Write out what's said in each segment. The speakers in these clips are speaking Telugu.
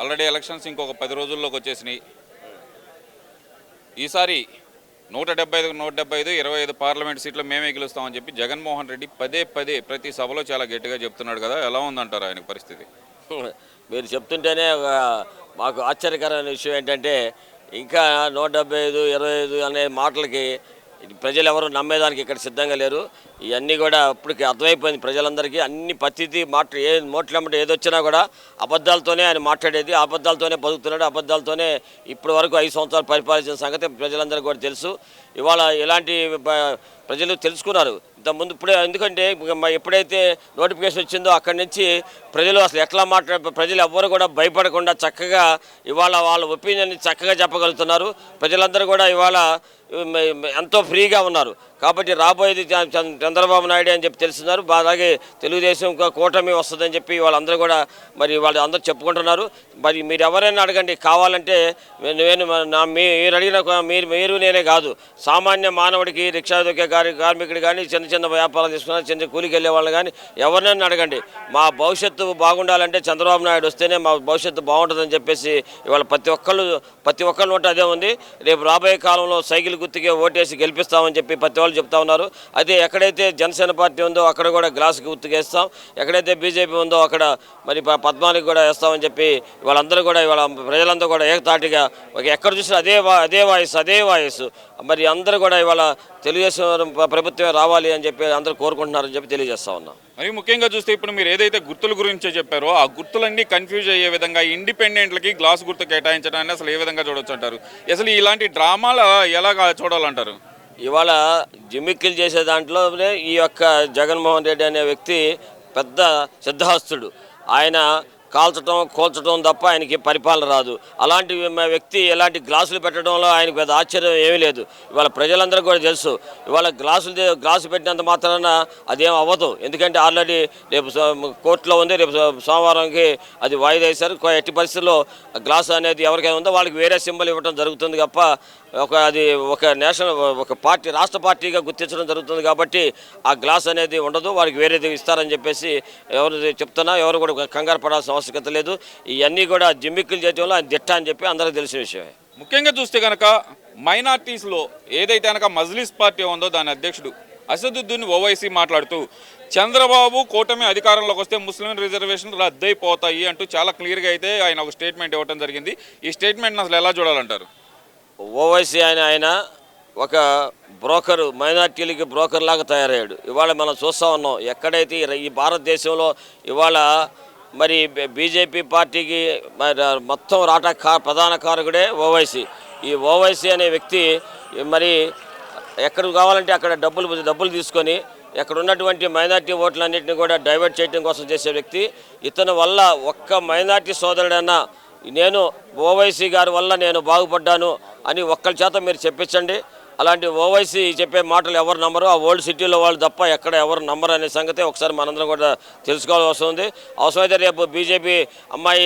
ఆల్రెడీ ఎలక్షన్స్ ఇంకొక పది రోజుల్లోకి వచ్చేసినాయి. ఈసారి నూట డెబ్బై ఐదు నూట డెబ్బై ఐదు ఇరవై ఐదు పార్లమెంట్ సీట్లు మేమే గెలుస్తామని చెప్పి జగన్మోహన్ రెడ్డి పదే పదే ప్రతి సభలో చాలా గట్టిగా చెప్తున్నాడు కదా ఎలా ఉందంటారు ఆయన పరిస్థితి? మీరు చెప్తుంటేనే మాకు ఆశ్చర్యకరమైన విషయం ఏంటంటే ఇంకా నూట డెబ్బై ఐదు ఇరవై ఐదు అనే మాటలకి ప్రజలు ఎవరు నమ్మేదానికి ఇక్కడ సిద్ధంగా లేరు. ఇవన్నీ కూడా ఇప్పటికి అర్థమైపోయింది ప్రజలందరికీ. అన్ని ప్రతిదీ మాట ఏ నోట్లమ్మట ఏదొచ్చినా కూడా అబద్ధాలతోనే ఆయన మాట్లాడేది అబద్ధాలతోనే బతుకుతున్నాడు అబద్ధాలతోనే ఇప్పటి వరకు ఐదు సంవత్సరాలు పరిపాలించిన సంగతి ప్రజలందరికీ కూడా తెలుసు. ఇవాళ ఇలాంటి ప్రజలు తెలుసుకున్నారు. ఇంతకుముందు ఇప్పుడే ఎందుకంటే ఎప్పుడైతే నోటిఫికేషన్ వచ్చిందో అక్కడి నుంచి ప్రజలు అసలు ఎట్లా మాట్లాడ ప్రజలు ఎవ్వరు కూడా భయపడకుండా చక్కగా ఇవాళ వాళ్ళ ఒపీనియన్ చక్కగా చెప్పగలుగుతున్నారు. ప్రజలందరూ కూడా ఇవాళ ఎంతో ఫ్రీగా ఉన్నారు. కాబట్టి రాబోయేది చంద్రబాబు నాయుడు అని చెప్పి తెలుస్తున్నారు. అలాగే తెలుగుదేశం కూటమి వస్తుందని చెప్పి వాళ్ళందరూ కూడా మరి వాళ్ళు అందరూ చెప్పుకుంటున్నారు. మరి మీరు ఎవరైనా అడగండి కావాలంటే నేను నా మీరు అడిగిన మీరు మీరు నేనే కాదు. సామాన్య మానవుడికి రిక్షా దొక్కే కార్మికుడు కానీ చిన్న చిన్న వ్యాపారాలు తీసుకున్న చిన్న కూలికి వెళ్ళే వాళ్ళు కానీ ఎవరినైనా అడగండి. మా భవిష్యత్తు బాగుండాలంటే చంద్రబాబు నాయుడు వస్తేనే మా భవిష్యత్తు బాగుంటుందని చెప్పేసి ఇవాళ ప్రతి ఒక్కళ్ళు ప్రతి ఒక్కళ్ళు ఉంటే అదే ఉంది. రేపు రాబోయే కాలంలో సైకిల్ గుర్తుకే ఓటేసి గెలిపిస్తామని చెప్పి ప్రతి వాళ్ళు చెప్తా ఉన్నారు. అదే ఎక్కడైతే జనసేన పార్టీ ఉందో అక్కడ కూడా గ్లాస్కి గుర్తుకేస్తాం ఎక్కడైతే బీజేపీ ఉందో అక్కడ మరి ప- పద్మానికి కూడా వేస్తామని చెప్పి వాళ్ళందరూ కూడా ఇవాళ ప్రజలందరూ కూడా ఏకతాటిగా ఒక ఎక్కడ చూసినా అదే వా- అదే వాయిస్ అదే వాయిస్. మరి అందరూ కూడా ఇవాళ తెలుగుదేశం ప్రభుత్వమే రావాలి అని చెప్పి అందరూ కోరుకుంటున్నారని చెప్పి తెలియజేస్తా ఉన్నాం. మరి ముఖ్యంగా చూస్తే ఇప్పుడు మీరు ఏదైతే గుర్తుల గురించే చెప్పారో ఆ గుర్తులన్నీ కన్ఫ్యూజ్ అయ్యే విధంగా ఇండిపెండెంట్లకి గ్లాస్ గుర్తు కేటాయించడాన్ని అసలు ఏ విధంగా చూడొచ్చు అంటారు అసలు ఇలాంటి డ్రామాలు ఎలాగా చూడాలంటారు? ఇవాళ జిమ్మిక్కిలు చేసే దాంట్లోనే ఈ యొక్క జగన్మోహన్ రెడ్డి అనే వ్యక్తి పెద్ద సిద్ధహస్తుడు. ఆయన కాల్చడం కోల్చడం తప్ప ఆయనకి పరిపాలన రాదు. అలాంటి వ్యక్తి ఎలాంటి గ్లాసులు పెట్టడంలో ఆయనకు పెద్ద ఆశ్చర్యం ఏమీ లేదు. ఇవాళ ప్రజలందరూ కూడా తెలుసు. ఇవాళ గ్లాసులు గ్లాసు పెట్టినంత మాత్రాన అదేం అవ్వదు. ఎందుకంటే ఆల్రెడీ రేపు కోర్టులో ఉంది. రేపు సోమవారంకి అది వాయిదా వేశారు. ఎట్టి పరిస్థితుల్లో గ్లాస్ అనేది ఎవరికైనా ఉందో వాళ్ళకి వేరే సింబల్ ఇవ్వడం జరుగుతుంది తప్ప ఒక అది ఒక నేషనల్ ఒక పార్టీ రాష్ట్ర పార్టీగా గుర్తించడం జరుగుతుంది కాబట్టి ఆ గ్లాస్ అనేది ఉండదు వారికి వేరేది ఇస్తారని చెప్పేసి ఎవరు చెప్తున్నా ఎవరు కూడా కంగారు పడాల్సిన ఆవశ్యకత లేదు. ఇవన్నీ కూడా జిమ్మిక్కులు చేయడంలో ఆయన దిట్ట అని చెప్పి అందరికీ తెలిసిన విషయమే. ముఖ్యంగా చూస్తే కనుక మైనార్టీస్లో ఏదైతే కనుక మజ్లిస్ పార్టీ ఉందో దాని అధ్యక్షుడు అసదుద్దీన్ ఓవైసీ మాట్లాడుతూ చంద్రబాబు కూటమి అధికారంలోకి వస్తే ముస్లిం రిజర్వేషన్ రద్దయిపోతాయి అంటూ చాలా క్లియర్గా అయితే ఆయన ఒక స్టేట్మెంట్ ఇవ్వడం జరిగింది. ఈ స్టేట్మెంట్ని అసలు ఎలా చూడాలంటారు? ఓవైసీ ఆయన ఆయన ఒక బ్రోకరు మైనార్టీలకి బ్రోకర్ లాగా తయారయ్యాడు. ఇవాళ మనం చూస్తూ ఉన్నాం ఎక్కడైతే ఈ భారతదేశంలో ఇవాళ మరి బీజేపీ పార్టీకి మరి మొత్తం రాటా ప్రధాన కారకుడే ఓవైసీ. ఈ ఓవైసీ అనే వ్యక్తి మరి ఎక్కడ కావాలంటే అక్కడ డబ్బులు డబ్బులు తీసుకొని ఎక్కడ ఉన్నటువంటి మైనార్టీ ఓట్లన్నింటినీ కూడా డైవర్ట్ చేయడం కోసం చేసే వ్యక్తి. ఇతని వల్ల ఒక్క మైనార్టీ సోదరుడైనా నేను ఓవైసీ గారి వల్ల నేను బాగుపడ్డాను అని ఒక్కరి చేత మీరు చెప్పించండి. అలాంటి ఓవైసీ చెప్పే మాటలు ఎవరు నమ్మరు. ఆ ఓల్డ్ సిటీలో వాళ్ళు తప్ప ఎక్కడ ఎవరు నమ్మరు అనే సంగతి ఒకసారి మనందరం కూడా తెలుసుకోవాల్సి ఉంది. అవసరమైతే రేపు బీజేపీ అమ్మాయి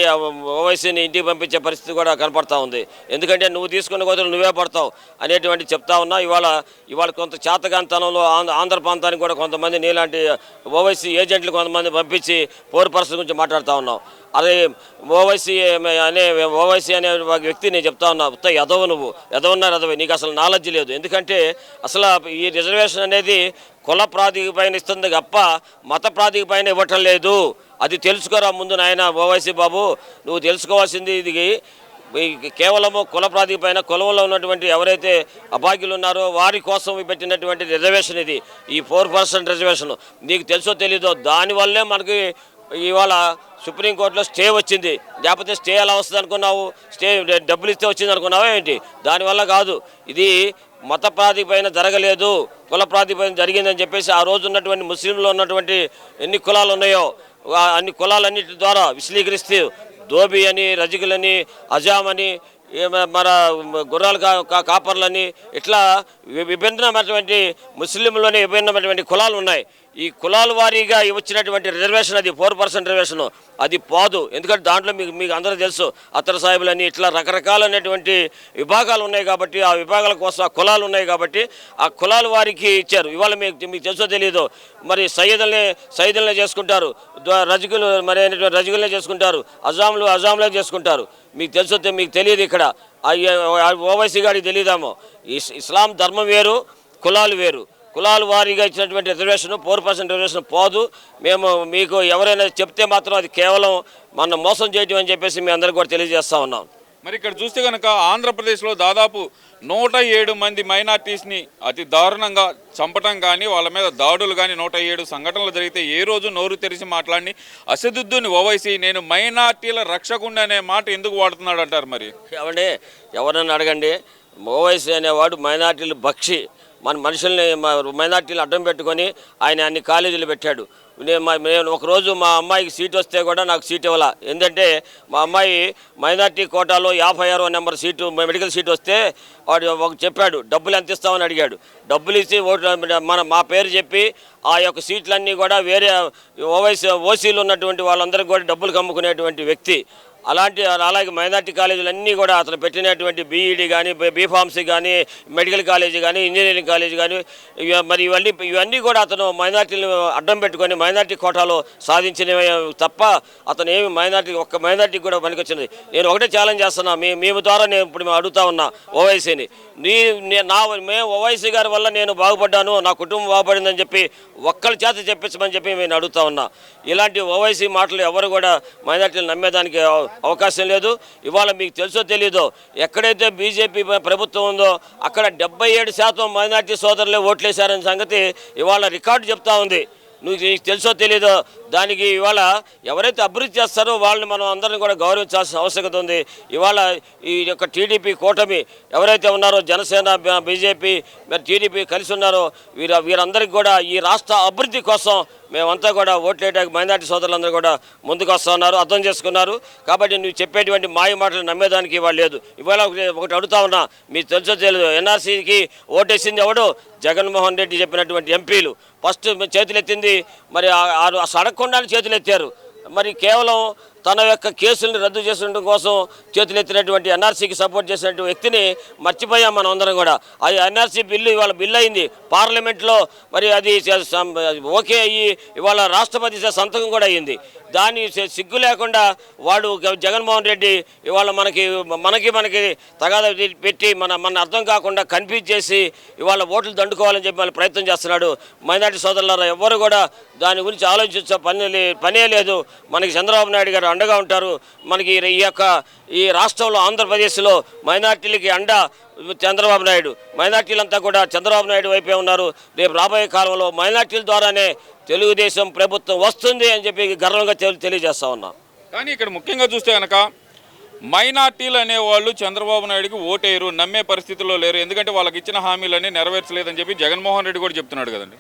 ఓవైసీని ఇంటికి పంపించే పరిస్థితి కూడా కనపడతా ఉంది. ఎందుకంటే నువ్వు తీసుకున్న కోతలు నువ్వే పడతావు అనేటువంటి చెప్తా ఉన్నా. ఇవాళ ఇవాళ కొంత చేతగాంతనంలో ఆంధ్ర ఆంధ్ర ప్రాంతానికి కూడా కొంతమంది నీలాంటి ఓవైసీ ఏజెంట్లు కొంతమంది పంపించి పోరు పరిస్థితి గురించి మాట్లాడుతూ ఉన్నాం అదే ఓవైసీ అనే ఓవైసీ అనే ఒక వ్యక్తి నేను చెప్తా ఉన్నా ఉత్త ఎదవ నువ్వు ఎదవన్నారు ఎదవ నీకు అసలు నాలెడ్జ్ లేదు. ఎందుకంటే అసలు ఈ రిజర్వేషన్ అనేది కుల ప్రాతిపైన ఇస్తుంది తప్ప మత ప్రాతిపైన ఇవ్వటం లేదు. అది తెలుసుకోరా ముందు నాయన ఓవైసీ బాబు? నువ్వు తెలుసుకోవాల్సింది ఇది కేవలము కుల ప్రాతిపైన కులంలో ఉన్నటువంటి ఎవరైతే అభాగ్యులు ఉన్నారో వారి కోసం పెట్టినటువంటి రిజర్వేషన్ ఇది. ఈ ఫోర్ పర్సెంట్ రిజర్వేషన్ నీకు తెలుసో తెలీదో దానివల్లే మనకి ఇవాళ సుప్రీంకోర్టులో స్టే వచ్చింది. లేకపోతే స్టే ఎలా వస్తుంది అనుకున్నావు? స్టే డబ్బులు ఇస్తే వచ్చింది అనుకున్నావా ఏంటి? దానివల్ల కాదు. ఇది మత ప్రాతిపైన జరగలేదు. కుల ప్రాతిపైన జరిగిందని చెప్పేసి ఆ రోజు ఉన్నటువంటి ముస్లింలు ఉన్నటువంటి ఎన్ని కులాలు ఉన్నాయో అన్ని కులాలన్నిటి ద్వారా విశ్లీకరిస్తూ దోబి అని రజికులని అజామ్ అని మన గుర్రాలు కా కాపర్లని ఇట్లా విభిన్నమైనటువంటి ముస్లింలోనే విభిన్నమైనటువంటి కులాలు ఉన్నాయి. ఈ కులాల వారీగా వచ్చినటువంటి రిజర్వేషన్ అది ఫోర్ పర్సెంట్ రిజర్వేషన్ అది పోదు. ఎందుకంటే దాంట్లో మీకు మీకు అందరూ తెలుసు అత్తర సాహిబులని ఇట్లా రకరకాలైనటువంటి విభాగాలు ఉన్నాయి కాబట్టి ఆ విభాగాల కోసం ఆ కులాలు ఉన్నాయి కాబట్టి ఆ కులాల వారికి ఇచ్చారు. ఇవాళ మీకు మీకు తెలుసో తెలియదు మరి సయ్యదుల్ని సయ్యదుల్ని చేసుకుంటారు. రజకులు మరి అయినటువంటి రజకులనే చేసుకుంటారు. అజాములు అజాములే చేసుకుంటారు. మీకు తెలుసో మీకు తెలియదు ఇక్కడ. ఓవైసీ గారికి తెలియదామో ఇస్ ఇస్లాం ధర్మం వేరు కులాలు వేరు. కులాల వారీగా ఇచ్చినటువంటి రిజర్వేషన్ ఫోర్ పర్సెంట్ రిజర్వేషన్ పోదు. మేము మీకు ఎవరైనా చెప్తే మాత్రం అది కేవలం మన మోసం చేయటం అని చెప్పేసి మీ అందరికీ కూడా తెలియజేస్తా ఉన్నాం. మరి ఇక్కడ చూస్తే కనుక ఆంధ్రప్రదేశ్లో దాదాపు నూట ఏడు మంది మైనార్టీస్ని అతి దారుణంగా చంపటం కానీ వాళ్ళ మీద దాడులు కానీ నూట ఏడు సంఘటనలు జరిగితే ఏ రోజు నోరు తెరిచి మాట్లాడి అసదుద్దుని ఓవైసీ నేను మైనార్టీల రక్షకుండి అనే మాట ఎందుకు వాడుతున్నాడు అంటారు మరి? ఏమండి ఎవరైనా అడగండి ఓవైసీ అనేవాడు మైనార్టీలు భక్షి మన మనుషుల్ని మైనార్టీలు అడ్డం పెట్టుకొని ఆయన అన్ని కాలేజీలు పెట్టాడు నేను మా- ఒకరోజు మా అమ్మాయికి సీట్ వస్తే కూడా నాకు సీట్ ఇవ్వాల ఎందుకంటే మా అమ్మాయి మైనార్టీ కోటాలో యాభై ఆరో నెంబర్ సీటు మెడికల్ సీట్ వస్తే వాడు ఒక చెప్పాడు డబ్బులు ఎంత ఇస్తామని అడిగాడు డబ్బులు ఇచ్చి ఓటు మన మా పేరు చెప్పి ఆ యొక్క సీట్లన్నీ కూడా వేరే ఓవైసీ ఓసీలు ఉన్నటువంటి వాళ్ళందరికీ కూడా డబ్బులు కమ్ముకునేటువంటి వ్యక్తి అలాంటి అలాగే మైనార్టీ కాలేజీలు అన్నీ కూడా అతను పెట్టినటువంటి బీఈడి కానీ బీఫార్మసీ కానీ మెడికల్ కాలేజీ కానీ ఇంజనీరింగ్ కాలేజీ కానీ మరి ఇవన్నీ ఇవన్నీ కూడా అతను మైనార్టీలు అడ్డం పెట్టుకొని మైనార్టీ కోటాలో సాధించినవి తప్ప అతను ఏమి మైనార్టీ ఒక్క మైనార్టీకి కూడా పనికొచ్చింది. నేను ఒకటే ఛాలెంజ్ చేస్తున్నా. మీ మేము ద్వారా నేను ఇప్పుడు మేము అడుగుతా ఉన్నా ఓవైసీని నీ నా మేము ఓవైసీ గారి వల్ల నేను బాగుపడ్డాను నా కుటుంబం బాగుపడిందని చెప్పి ఒక్కరి చేత చెప్పించమని చెప్పి నేను అడుగుతా ఉన్నా. ఇలాంటి ఓవైసీ మాటలు ఎవరు కూడా మైనార్టీలు నమ్మేదానికి అవకాశం లేదు. ఇవాళ మీకు తెలుసో తెలీదో ఎక్కడైతే బీజేపీ ప్రభుత్వం ఉందో అక్కడ డెబ్బై ఏడు శాతం మైనార్టీ సోదరులే ఓట్లేశారనే సంగతి ఇవాళ రికార్డు చెప్తా ఉంది. నువ్వు నీకు తెలుసో తెలీదో దానికి ఇవాళ ఎవరైతే అభివృద్ధి చేస్తారో వాళ్ళని మనం అందరిని కూడా గౌరవించాల్సిన ఆవశ్యకత ఉంది. ఇవాళ ఈ యొక్క టీడీపీ కూటమి ఎవరైతే ఉన్నారో జనసేన బీజేపీ మరి టీడీపీ కలిసి ఉన్నారో వీర వీరందరికీ కూడా ఈ రాష్ట్ర అభివృద్ధి కోసం మేమంతా కూడా ఓట్లేయడానికి మైనార్టీ సోదరులందరూ కూడా ముందుకు వస్తున్నారు అర్థం చేసుకున్నారు. కాబట్టి నువ్వు చెప్పేటువంటి మాయ మాటలు నమ్మేదానికి ఇవాళ లేదు. ఇవాళ ఒకటి ఒకటి అడుగుతా ఉన్నా మీకు తెలుసో తెలియదు ఎన్ఆర్సీకి ఓటేసింది ఎవడు? జగన్మోహన్ రెడ్డి చెప్పినటువంటి ఎంపీలు. ఫస్ట్ చేతులెత్తింది మరి ఆ- ఆ సడక్కుండానే చేతులెత్తారు. మరి కేవలం తన యొక్క కేసుల్ని రద్దు చేసడం కోసం చేతులెత్తినటువంటి ఎన్ఆర్సీకి సపోర్ట్ చేసినటువంటి వ్యక్తిని మర్చిపోయాం మనం అందరం కూడా. అది ఎన్ఆర్సీ బిల్లు ఇవాళ బిల్లు అయింది. పార్లమెంట్లో మరి అది ఓకే అయ్యి ఇవాళ రాష్ట్రపతి సంతకం కూడా అయ్యింది. దాన్ని సిగ్గు లేకుండా వాడు జగన్మోహన్ రెడ్డి ఇవాళ మనకి మనకి మనకి తగాద పెట్టి మన మన అర్థం కాకుండా కన్ఫ్యూజ్ చేసి ఇవాళ ఓట్లు దండుకోవాలని చెప్పి వాళ్ళు ప్రయత్నం చేస్తున్నాడు. మైనార్టీ సోదరులారా ఎవ్వరు కూడా దాని గురించి ఆలోచించే పని లే- పనే లేదు. మనకి చంద్రబాబు నాయుడు గారు అండగా ఉంటారు. మనకి ఈ యొక్క ఈ రాష్ట్రంలో ఆంధ్రప్రదేశ్లో మైనార్టీలకి అండ చంద్రబాబు నాయుడు. మైనార్టీలంతా కూడా చంద్రబాబు నాయుడు వైపే ఉన్నారు. రేపు రాబోయే కాలంలో మైనార్టీల ద్వారానే తెలుగుదేశం ప్రభుత్వం వస్తుంది అని చెప్పి గర్వంగా తెలి- తెలియజేస్తా ఉన్నాం. కానీ ఇక్కడ ముఖ్యంగా చూస్తే కనుక మైనార్టీలు అనేవాళ్ళు చంద్రబాబు నాయుడుకి ఓటేయరు నమ్మే పరిస్థితిలో లేరు. ఎందుకంటే వాళ్ళకి ఇచ్చిన హామీలన్నీ నెరవేర్చలేదని చెప్పి జగన్మోహన్ రెడ్డి కూడా చెప్తున్నాడు కదండి.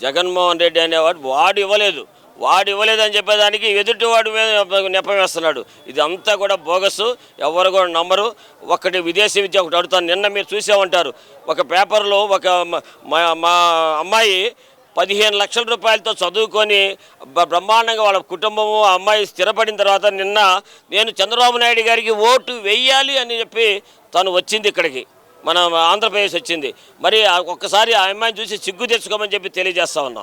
జగన్మోహన్ రెడ్డి అనేవాడు వాడు ఇవ్వలేదు. వాడు ఇవ్వలేదని చెప్పేదానికి ఎదుటివాడు మీద నెపం వేస్తున్నాడు ఇది అంతా కూడా బోగస్ ఎవరు కూడా నమ్మరు. ఒకటి విదేశీ విద్య ఒకటి అడుగుతాను. నిన్న మీరు చూసే ఉంటారు ఒక పేపర్లో ఒక మా మా అమ్మాయి పదిహేను లక్షల రూపాయలతో చదువుకొని బ- బ్రహ్మాండంగా వాళ్ళ కుటుంబము ఆ అమ్మాయి స్థిరపడిన తర్వాత నిన్న నేను చంద్రబాబు నాయుడు గారికి ఓటు వెయ్యాలి అని చెప్పి తను వచ్చింది ఇక్కడికి. మన ఆంధ్రప్రదేశ్ వచ్చింది. మరి ఆ ఒక్కసారి ఆ అమ్మాయిని చూసి సిగ్గు తెచ్చుకోమని చెప్పి తెలియజేస్తా ఉన్నాం.